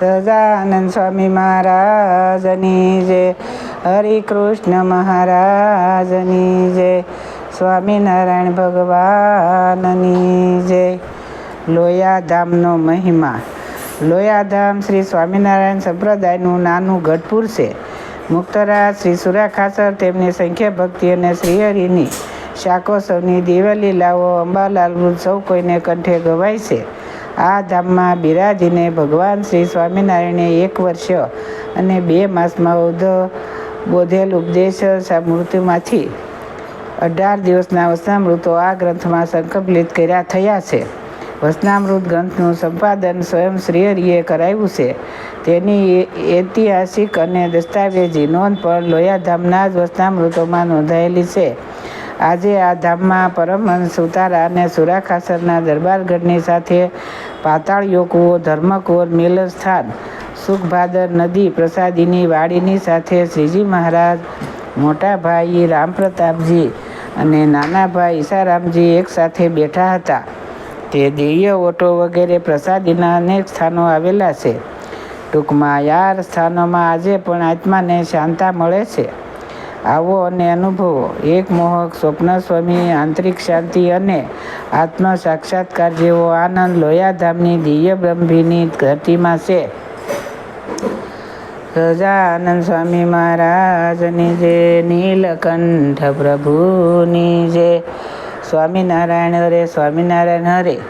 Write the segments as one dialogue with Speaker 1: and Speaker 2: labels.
Speaker 1: સજાનંદ સ્વામી મહારાજની જય હરિકૃષ્ણ મહારાજની જય સ્વામિનારાયણ ભગવાનની જય લોયાધામનો મહિમા। લોયાધામ શ્રી સ્વામિનારાયણ સંપ્રદાયનું નાનું ગઢપુર છે। મુક્તરાજ શ્રી સુરાખાસર તેમની સંખ્યા, ભક્તિ અને શ્રીહરિની શાકોત્સવની દિવ્યલીલાઓ અંબાલાલ સૌ કોઈને કંઠે ગવાય છે। આ ધામમાં બિરાજીને ભગવાન શ્રી સ્વામિનારાયણે એક વર્ષ અને બે માસમાં ઉદ્ધ બોધેલ ઉપદેશ મૃત્યુમાંથી અઢાર દિવસના વસનામૃતો આ ગ્રંથમાં સંકલિત કર્યા થયા છે. વસનામૃત ગ્રંથનું સંપાદન સ્વયં શ્રીહરિએ કરાવ્યું છે. તેની ઐતિહાસિક અને દસ્તાવેજી નોંધ પણ લોયાધામના જ વસનામૃતોમાં નોંધાયેલી છે. આજે આ ધામમાં પરમહંસ સુતારા અને સુરાખાસરના દરબારગઢની સાથે પાતાળ યોકવો ધર્મકોર મિલન સ્થાન, સુખભાદર નદી પ્રસાદીની વાડીની સાથે શ્રીજી મહારાજ મોટા ભાઈ રામપ્રતાપજી અને નાના ભાઈ ઈસારામજી એકસાથે બેઠા હતા. તે દિવ્ય ઓટો વગેરે પ્રસાદીના અનેક સ્થાનો આવેલા છે. ટૂંકમાં યાર સ્થાનોમાં આજે પણ આત્માને શાંતા મળે છે. આવો અને અનુભવો. એક મોહક સ્વપ્ન, સ્વામી, આંતરિક શાંતિ અને આત્મ સાક્ષાત્કાર જેવો આનંદ લોયાધામની દિવ્ય બ્રહ્મીની ધરતીમાં છે. સજાનંદ સ્વામી મહારાજની જે નીલકંઠ પ્રભુની જે સ્વામિનારાયણ હરે સ્વામિનારાયણ હરે,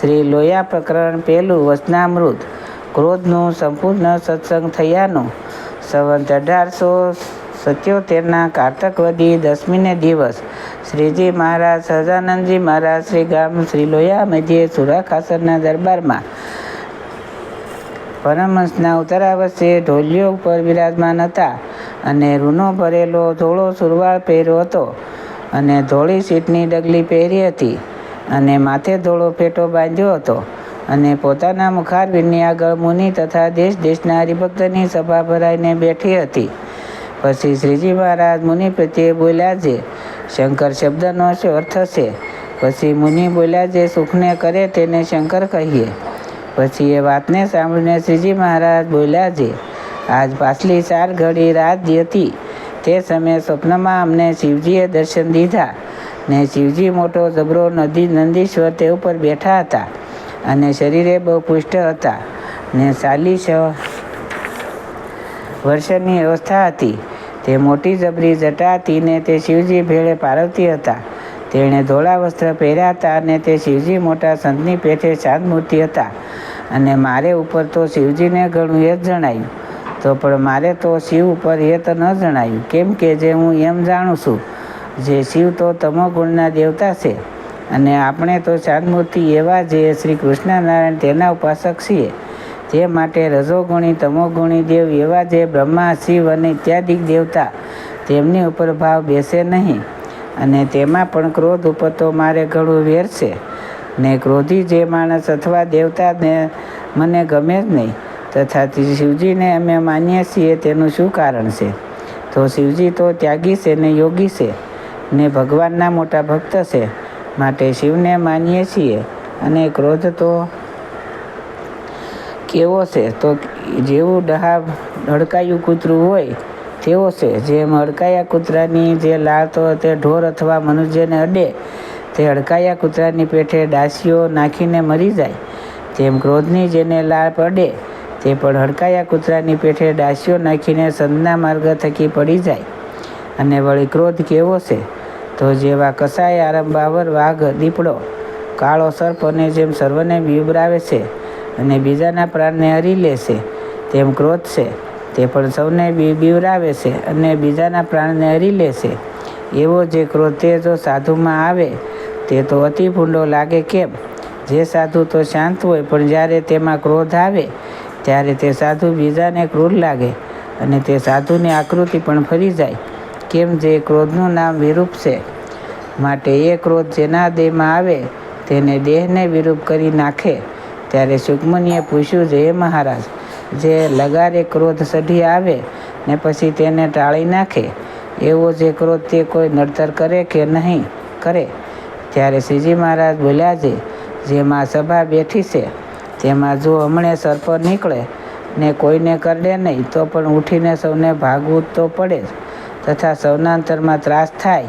Speaker 1: શ્રી લોયા પ્રકરણ પહેલું વચનામૃત ક્રોધનું સંપૂર્ણ સત્સંગ થયાનું, સંવંત અઢારસો સત્યોતેરના કારતકવદી દસમીને દિવસ. શ્રીજી મહારાજ સહજાનંદજી મહારાજ શ્રી ગામ શ્રી લોયા મધ્યે સુરાખાસરના દરબારમાં પરમહંસના ઉત્તરાવશે ઢોલિયો ઉપર બિરાજમાન હતા અને રૂનો ભરેલો ધોળો સુરવાળ પહેર્યો હતો અને ધોળી સીટની ડગલી પહેરી હતી અને માથે ધોળો ફેટો બાંધ્યો હતો અને પોતાના મુખારવિંદની આગળ મુનિ તથા દેશ દેશના હરિભક્તની સભા ભરાઈને બેઠી હતી. પછી શ્રીજી મહારાજ મુનિ પ્રત્યે બોલ્યા છે, શંકર શબ્દનો શું અર્થ છે? પછી મુનિ બોલ્યા જે સુખને કરે તેને શંકર કહીએ. પછી એ વાતને સાંભળીને શ્રીજી મહારાજ બોલ્યા છે, આજ પાછલી ચાર ઘડી રાત હતી, તે સમયે સ્વપ્નમાં અમને શિવજીએ દર્શન દીધા ને શિવજી મોટો જબરો નદી, નંદીશ્વર તે ઉપર બેઠા હતા અને શરીરે બહુ પુષ્ટ હતા ને ચાલીસ વર્ષની અવસ્થા હતી. તે મોટી જબરી જટા હતી તે શિવજી ભેળે પારવતી હતા. તેણે ધોળા વસ્ત્ર પહેર્યા હતા અને તે શિવજી મોટા સંતની પેઠે શાંત મૂર્તિ હતા. અને મારે ઉપર તો શિવજીને ઘણું એ જ જણાયું. તો પણ મારે તો શિવ ઉપર એ તો ન જણાયું. કેમ કે જે હું એમ જાણું છું, જે શિવ તો તમોગુણના દેવતા છે. અને આપણે તો શાંતમૂર્તિ એવા જે શ્રી કૃષ્ણનારાયણ તેના ઉપાસક છીએ. તે માટે રજોગુણી, તમોગુણી, દેવ એવા જે બ્રહ્મા, શિવ અને ઇત્યાદિક દેવતા તેમની ઉપર ભાવ બેસે નહીં. અને તેમાં પણ ક્રોધ ઉપર તો મારે ઘણું વેર છે. ને ક્રોધી જે માણસ અથવા દેવતાને મને ગમે જ નહીં તથા શિવજીને અમે માનીએ છીએ તેનું શું કારણ છે? તો શિવજી તો ત્યાગી છે ને યોગી છે, ને ભગવાનના મોટા ભક્ત છે, માટે શિવને માનીએ છીએ. અને ક્રોધ તો કેવો છે? તો જેવું ડહા હડકાયું કૂતરું હોય, તેવો છે. જેમ હડકાયા કૂતરાની જે લાળ તો તે ઢોર અથવા મનુષ્યને અડે, તે હડકાયા કૂતરાની પેઠે ડાસીઓ નાખીને મરી જાય. તેમ ક્રોધની જેને લાળ પડે, તે પણ હડકાયા કૂતરાની પેઠે ડાસીઓ નાખીને સંજ્ઞા માર્ગ થકી પડી જાય. અને વળી ક્રોધ કેવો છે? તો જેવા કસાય આરંભાવર વાઘ દીપડો, કાળો સર્પ અને જેમ સર્વને બીવરાવે છે અને બીજાના પ્રાણને હરી લેશે તેમ ક્રોધ છે. તે પણ સૌને બીવરાવે છે અને બીજાના પ્રાણને હરી લેશે એવો જે ક્રોધ તે જો સાધુમાં આવે, તે તો અતિ ભૂંડો લાગે કેમ? જે સાધુ તો શાંત હોય, પણ જ્યારે તેમાં ક્રોધ આવે, ત્યારે તે સાધુ બીજાને ક્રૂર લાગે અને તે સાધુની આકૃતિ પણ ફરી જાય. કેમ જે ક્રોધનું નામ વિરૂપ છે? માટે એ ક્રોધ જેના દેહમાં આવે, તેને દેહને વિરૂપ કરી નાખે. ત્યારે સુકમુનિએ પૂછ્યું છે હે મહારાજ, જે લગારે ક્રોધ સઢી આવે ને પછી તેને ટાળી નાખે, એવો જે ક્રોધ તે કોઈ નડતર કરે કે નહીં? કરે. ત્યારે શ્રીજી મહારાજ બોલ્યા છે જેમાં સભા બેઠી છે, તેમાં જો હમણે સર્પ નીકળે ને કોઈને કરડે નહીં, તો પણ ઉઠીને સૌને ભાગવું તો પડે જ, તથા સૌનાંતરમાં ત્રાસ થાય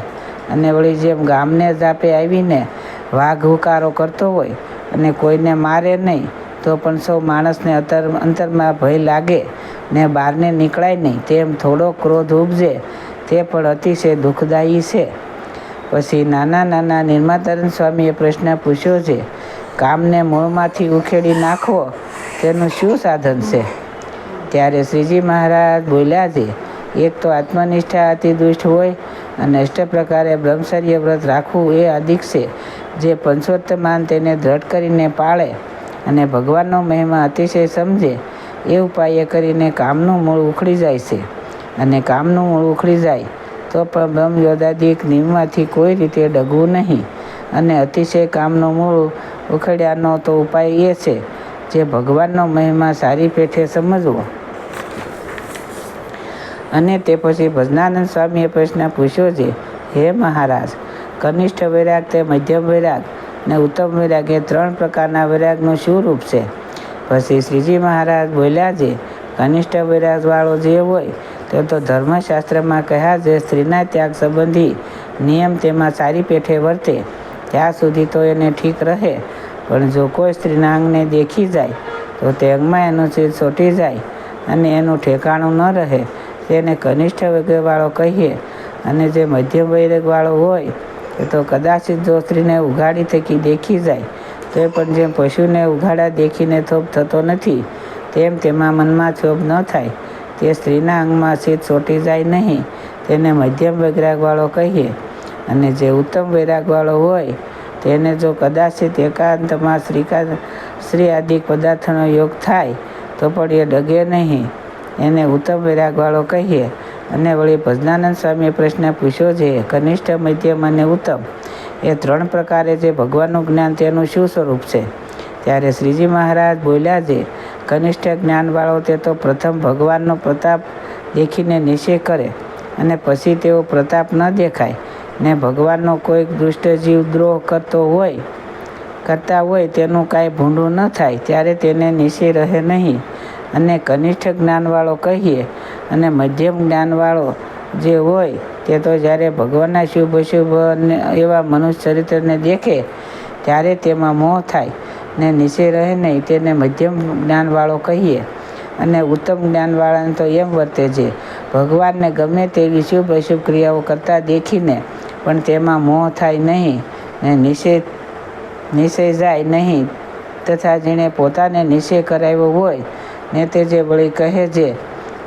Speaker 1: અને વળી જેમ ગામને જાપે આવીને વાઘ હુકારો કરતો હોય અને કોઈને મારે નહીં, તો પણ સૌ માણસને અંતર, અંતરમાં ભય લાગે ને બહારને નીકળાય નહીં. તેમ થોડો ક્રોધ ઉપજે, તે પણ અતિશય દુઃખદાયી છે. પછી નાના નાના નિર્માતાનંદ સ્વામીએ પ્રશ્ન પૂછ્યો છે, કામને મૂળમાંથી ઉખેડી નાખવો? તેનું શું સાધન છે? ત્યારે શ્રીજી મહારાજ બોલ્યા છે, એક તો આત્મનિષ્ઠા અતિ દુષ્ટ હોય અને અષ્ટ પ્રકારે બ્રહ્મચર્ય વ્રત રાખવું એ અધિક છે. જે પંચોત્તમાન તેને દ્રઢ કરીને પાળે અને ભગવાનનો મહિમા અતિશય સમજે એ ઉપાય કરીને કામનું મૂળ ઉખડી જાય છે. અને કામનું મૂળ ઉખડી જાય તો પણ બ્રહ્મ યોદાદિક નિયમમાંથી કોઈ રીતે ડગવું નહીં. અને અતિશય કામનું મૂળ ઉખડ્યાનો તો ઉપાય એ છે. જે ભગવાનનો મહિમા સારી પેઠે સમજવો. અને તે પછી ભજનાનંદ સ્વામીએ પ્રશ્ન પૂછ્યો છે, હે મહારાજ, કનિષ્ઠ વૈરાગ તે મધ્યમ વૈરાગ ને ઉત્તમ વૈરાગ એ ત્રણ પ્રકારના વૈરાગનું શું રૂપ છે? પછી શ્રીજી મહારાજ બોલ્યા છે, કનિષ્ઠ વૈરાગવાળો જે હોય તે તો ધર્મશાસ્ત્રમાં કહ્યા છે, સ્ત્રીના ત્યાગ સંબંધી નિયમ તેમાં સારી પેઠે વર્તે, ત્યાં સુધી તો એને ઠીક રહે. પણ જો કોઈ સ્ત્રીના અંગને દેખી જાય, તો તે અંગમાં એનું ચીજ ચોટી જાય અને એનું ઠેકાણું ન રહે. તેને કનિષ્ઠ વૈરાગવાળો કહીએ અને જે મધ્યમ વૈરગવાળો હોય, એ તો કદાચિત જો સ્ત્રીને ઉઘાડી થકી દેખી જાય. તો પણ જેમ પશુને ઉઘાડા દેખીને થોપ થતો નથી, તેમ તેમાં મનમાં થોપ ન થાય. તે સ્ત્રીના અંગમાં શીત ચોટી જાય નહીં, તેને મધ્યમ વૈરાગવાળો કહીએ. અને જે ઉત્તમ વૈરાગવાળો હોય, તેને જો કદાચિત એકાંતમાં શ્રીકા, શ્રી આદિ પદાર્થનો યોગ થાય, તો પણ એ ડગે નહીં. એને ઉત્તમ વૈરાગવાળો કહીએ. અને વળી ભજનાનંદ સ્વામીએ પ્રશ્ન પૂછ્યો છે, કનિષ્ઠ મધ્યમ અને ઉત્તમ, એ ત્રણ પ્રકારે જે ભગવાનનું જ્ઞાન તેનું શું સ્વરૂપ છે? ત્યારે શ્રીજી મહારાજ બોલ્યા છે, કનિષ્ઠ જ્ઞાનવાળો તે તો પ્રથમ ભગવાનનો પ્રતાપ દેખીને નિશ્ચય કરે, અને પછી તેઓ પ્રતાપ ન દેખાય, ને ભગવાનનો કોઈક દુષ્ટ જીવ દ્રોહ કરતો હોય, કરતા હોય તેનું કાંઈ ભૂંડું ન થાય, ત્યારે તેને નિશ્ચય રહે નહીં. અને કનિષ્ઠ જ્ઞાનવાળો કહીએ અને મધ્યમ જ્ઞાનવાળો જે હોય, તે તો જ્યારે ભગવાનના શુભ અશુભ એવા મનુષ્ય ચરિત્રને દેખે, ત્યારે તેમાં મોહ થાય ને નીચે રહે નહીં, તેને મધ્યમ જ્ઞાનવાળો કહીએ. અને ઉત્તમ જ્ઞાનવાળાને તો એમ વર્તે છે, ભગવાનને ગમે તેવી શુભ અશુભ ક્રિયાઓ કરતાં દેખીને, પણ તેમાં મોહ થાય નહીં ને નિષેધ નિશ્ચય જાય નહીં, તથા જેણે પોતાને નિશ્ચય કરાવ્યો હોય ને તે જે વળી કહે છે,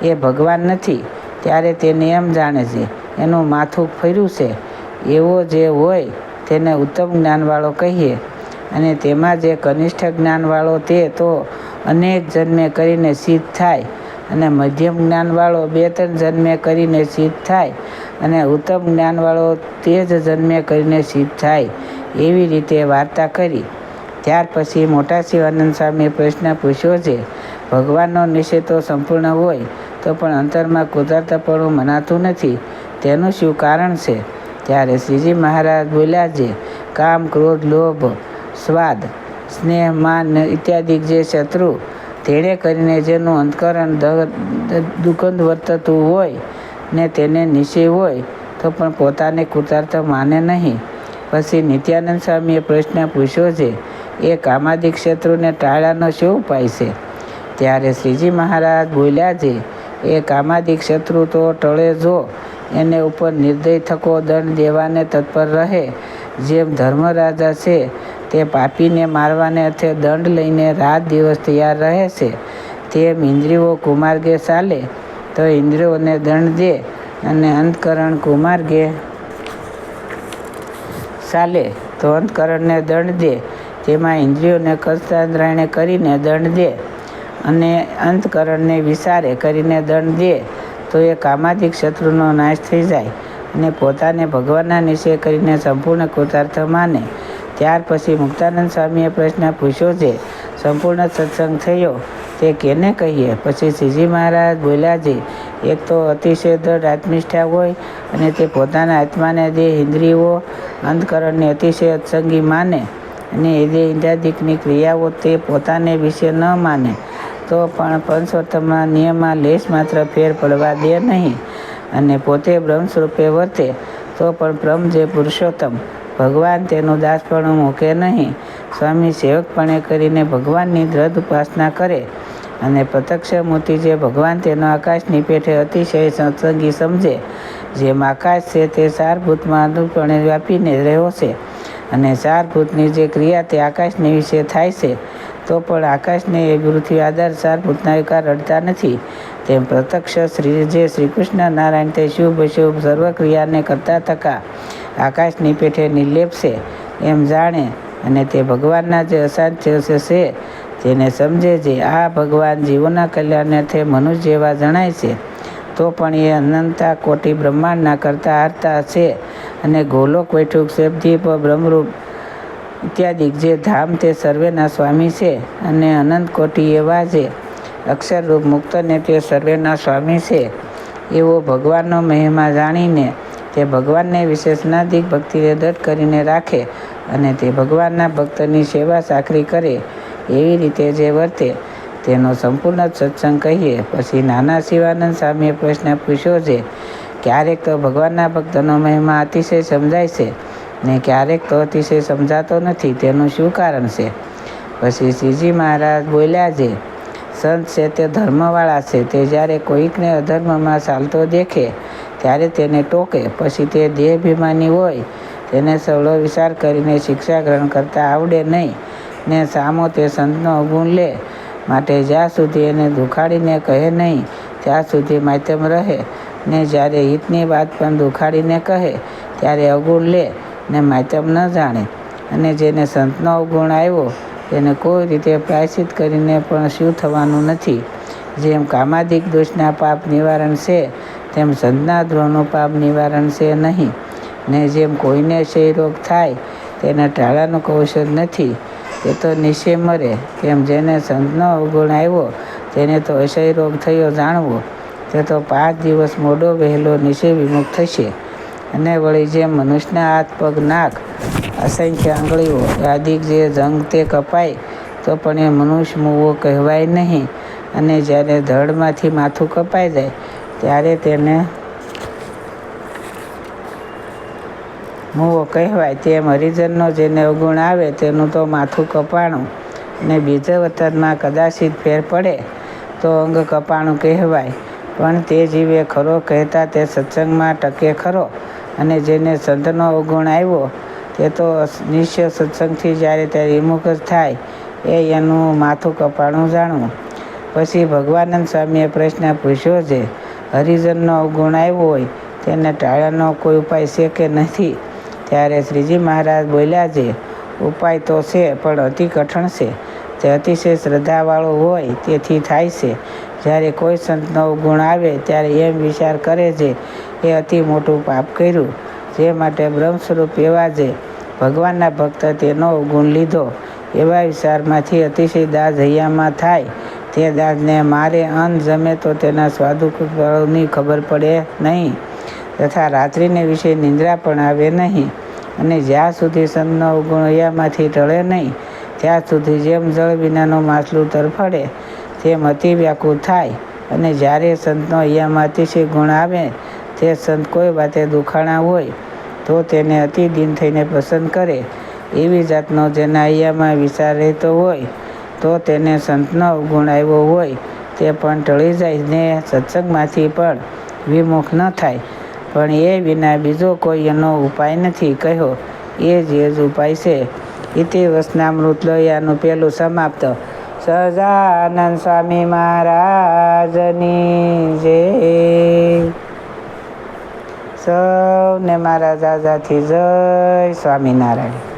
Speaker 1: એ ભગવાન નથી, ત્યારે તેને એમ જાણે છે, એનું માથું ફર્યું છે, એવો જે હોય તેને ઉત્તમ જ્ઞાનવાળો કહીએ. અને તેમાં જે કનિષ્ઠ જ્ઞાનવાળો તે તો અનેક જન્મે કરીને સિદ્ધ થાય અને મધ્યમ જ્ઞાનવાળો બે ત્રણ જન્મે કરીને સિદ્ધ થાય અને ઉત્તમ જ્ઞાનવાળો તે જ જન્મે કરીને સિદ્ધ થાય એવી રીતે વાર્તા કરી. ત્યાર પછી મોટા શિવાનંદ સ્વામીએ પ્રશ્ન પૂછ્યો છે ભગવાનનો તો સંપૂર્ણ હોય, તો પણ અંતરમાં કુદરતપણું મનાતું નથી. તેનું શું કારણ છે? ત્યારે શ્રીજી મહારાજ બોલ્યા છે, કામ, ક્રોધ, લોભ, સ્વાદ, સ્નેહ, માન ઇત્યાદિ જે શત્રુ, તેણે કરીને જેનું અંતકરણ દુઃખદ વર્તતું હોય ને તેને નિશ્ચય હોય, તો પણ પોતાને કૃતાર્થ માને નહીં. પછી નિત્યાનંદ સ્વામીએ પ્રશ્ન પૂછ્યો છે, એ કામાદિક શત્રુને ટાળાનો શું ઉપાય છે? ત્યારે શ્રીજી મહારાજ બોલ્યા છે, એ કામાદિક શત્રુ તો ટળે જો, એને ઉપર નિર્દય થકો દંડ દેવાને તત્પર રહે. જેમ ધર્મરાજા છે, તે પાપીને મારવાને અર્થે દંડ લઈને રાત દિવસ તૈયાર રહે છે. તેમ ઇન્દ્રિયો કુમાર્ગે ચાલે, તો ઇન્દ્રિયોને દંડ દે અને અંતકરણ કુમાર્ગે ચાલે, તો અંતકરણને દંડ દે. તેમાં ઇન્દ્રિયોને કર્તાંતરાયણે કરીને દંડ દે. અને અંતકરણને વિચારે કરીને દંડ દે, તો એ કામાધિક શત્રુનો નાશ થઈ જાય અને પોતાને ભગવાનના નિશ્ચય કરીને સંપૂર્ણ કૃતાર્થ માને. ત્યાર પછી મુક્તાનંદ સ્વામીએ પ્રશ્ન પૂછ્યો છે, સંપૂર્ણ સત્સંગ થયો? તે કેને કહીએ? પછી શ્રીજી મહારાજ બોલ્યા છે, એક તો અતિશય દ્રઢ આત્મિષ્ઠા હોય અને તે પોતાના આત્માને દેહ ઇન્દ્રિયો અંતકરણને અતિશય અત્સંગી માને અને એ દેહ ઇન્દ્રાદિકની ક્રિયાઓ તે પોતાને વિશે ન માને. તો પણ પંચોત્તમના નિયમમાં લેશ માત્ર ફેર પડવા દે નહીં અને પોતે બ્રહ્મ સ્વરૂપે વર્તે, તો પણ બ્રહ્મ જે પુરુષોત્તમ. ભગવાન તેનું દાસપણું મૂકે નહીં. સ્વામી સેવકપણે કરીને ભગવાનની દ્રઢ ઉપાસના કરે અને પ્રત્યક્ષ મૂર્તિ જે ભગવાન તેનો આકાશની પેઠે અતિશય સત્સંગી સમજે, જેમ આકાશ છે તે સારભૂતમાં અનુપણે વ્યાપીને રહ્યો છે અને સારભૂતની જે ક્રિયા તે આકાશની વિશે થાય છે તો પણ આકાશને એ ગુરુથી આધાર સારભૂતના વિકાર રડતા નથી. તેમ પ્રત્યક્ષ શ્રી, જે શ્રી કૃષ્ણ નારાયણ તે શુભ શુભ સર્વક્રિયાને કરતા થકા. આકાશની પેઠે નિર્લેપ છે, એમ જાણે અને તે ભગવાનના જે અસાધ્ય છે તેને સમજે છે, આ ભગવાન જીવોના કલ્યાણાર્થે મનુષ્ય જેવા જણાય છે. તો પણ એ અનંતા કોટી બ્રહ્માંડના કરતા હારતા છે અને ગોલોક વૈઠુક શેપદીપ બ્રહ્મરૂપ ઇત્યાદિ. જે ધામ તે સર્વેના સ્વામી છે અને અનંત કોટી એવા જે અક્ષરરૂપ મુક્તને તે સર્વેના સ્વામી છે. એવો ભગવાનનો મહિમા જાણીને તે ભગવાનને વિશેષનાધિક ભક્તિને દઢ કરીને રાખે અને તે ભગવાનના ભક્તની સેવા સાખરી કરે એવી રીતે જે વર્તે તેનો સંપૂર્ણ સત્સંગ કહીએ. પછી નાના શિવાનંદ સ્વામીએ પ્રશ્ન પૂછ્યો છે, ક્યારેક તો ભગવાનના ભક્તનો મહિમા અતિશય સમજાય છે? ને ક્યારેક તો અતિશય સમજાતો નથી, તેનું શું કારણ છે? પછી શ્રીજી મહારાજ બોલ્યા છે, સંત છે તે ધર્મવાળા છે, તે જ્યારે કોઈકને અધર્મમાં ચાલતો દેખે, ત્યારે તેને ટોકે, પછી તે દેહભિમાની હોય, તેને સવળો વિચાર કરીને શિક્ષા ગ્રહણ કરતા આવડે નહીં, ને સામો તે સંતનો અવગુણ લે, માટે જ્યાં સુધી એને દુખાડીને કહે નહીં, ત્યાં સુધી માધ્યમ રહે, ને જ્યારે હિતની વાત પણ દુખાડીને કહે, ત્યારે અવગુણ લે ને માધ્યમ ન જાણે. અને જેને સંતનો અવગુણ આવ્યો, તેને કોઈ રીતે પ્રાયશ્ચિત કરીને પણ શું થવાનું નથી. જેમ કામાદિક દોષના પાપ નિવારણ છે, તેમ સંતના દ્રોહનું પાપ નિવારણ છે નહીં. ને જેમ કોઈને રોગ થાય, તેને ટાળાનું કૌશલ નથી. તે તો નિશ્ચય મરે. તેમ જેને સંતનો અવગુણ આવ્યો, તેને તો રોગ થયો જાણવો. તે તો પાંચ દિવસ મોડો વહેલો નિશ્ચય વિમુખ થશે. અને વળી જે મનુષ્યના હાથ, પગ, નાક અસંખ્ય આંગળીઓ, આદિક જે જંગ તે કપાય, તો પણ એ મનુષ્ય મૂવો કહેવાય નહીં. અને જ્યારે ધડમાંથી માથું કપાઈ જાય, ત્યારે તેને મૂવો કહેવાય. તેમ હરિજનનો જેને અવગુણ આવે, તેનું તો માથું કપાણું. અને બીજા વતનમાં કદાચિત ફેર પડે, તો અંગ કપાણું કહેવાય. પણ તે જીવે ખરો કહેતા તે સત્સંગમાં ટકે ખરો. અને જેને સંતનો અવગુણ આવ્યો, તે તો નિશ્ચય સત્સંગથી જ્યારે તે વિમુખ જ થાય, એ એનું માથું કપાણું જાણવું પછી ભગવાનંદ સ્વામીએ પ્રશ્ન પૂછ્યો છે, હરિજનનો અવગુણ આવ્યો હોય, તેને ટાળવાનો કોઈ ઉપાય છે કે નથી? ત્યારે શ્રીજી મહારાજ બોલ્યા છે, ઉપાય તો છે, પણ અતિ કઠણ છે. તે અતિશય શ્રદ્ધાવાળો હોય, તેથી થાય છે. જ્યારે કોઈ સંતનો ગુણ આવે ત્યારે એમ વિચાર કરે છે, એ અતિ મોટું પાપ કર્યું. જે માટે બ્રહ્મ સ્વરૂપ એવા છે. ભગવાનના ભક્ત તેનો ગુણ લીધો. એવા વિચારમાંથી અતિશય દાજ હૈયામાં થાય. તે દાજને મારે અન્ન જમે તો તેના સ્વાદુની ખબર પડે નહીં. તથા રાત્રિને વિશે નિંદ્રા પણ આવે નહીં. અને જ્યાં સુધી સંતનો અવગુણ હૈયામાંથી ટળે નહીં, ત્યાં સુધી જેમ જળ વિનાનું માછલું તરફડે તેમ અતિ વ્યાકુળ થાય અને જ્યારે સંતનો હૈયામાં અતિશય ગુણ આવે, તે સંત કોઈ વાતે દુખાણા હોય, તો તેને અતિ દિન થઈને પસંદ કરે. એવી જાતનો જેના અહીંયામાં વિચાર રહેતો હોય, તો તેને સંતનો અવગુણ આવ્યો હોય, તે પણ ટળી જાય ને સત્સંગમાંથી પણ વિમુખ ન થાય. પણ એ વિના બીજો કોઈ એનો ઉપાય નથી. કહ્યો, એ જ એ જ ઉપાય છે. ઇતિ લયાનું લોયાનું પહેલું સમાપ્ત. સહજાનંદ સ્વામી મહારાજની જય સૌને મારા દાદાથી જય સ્વામિનારાયણ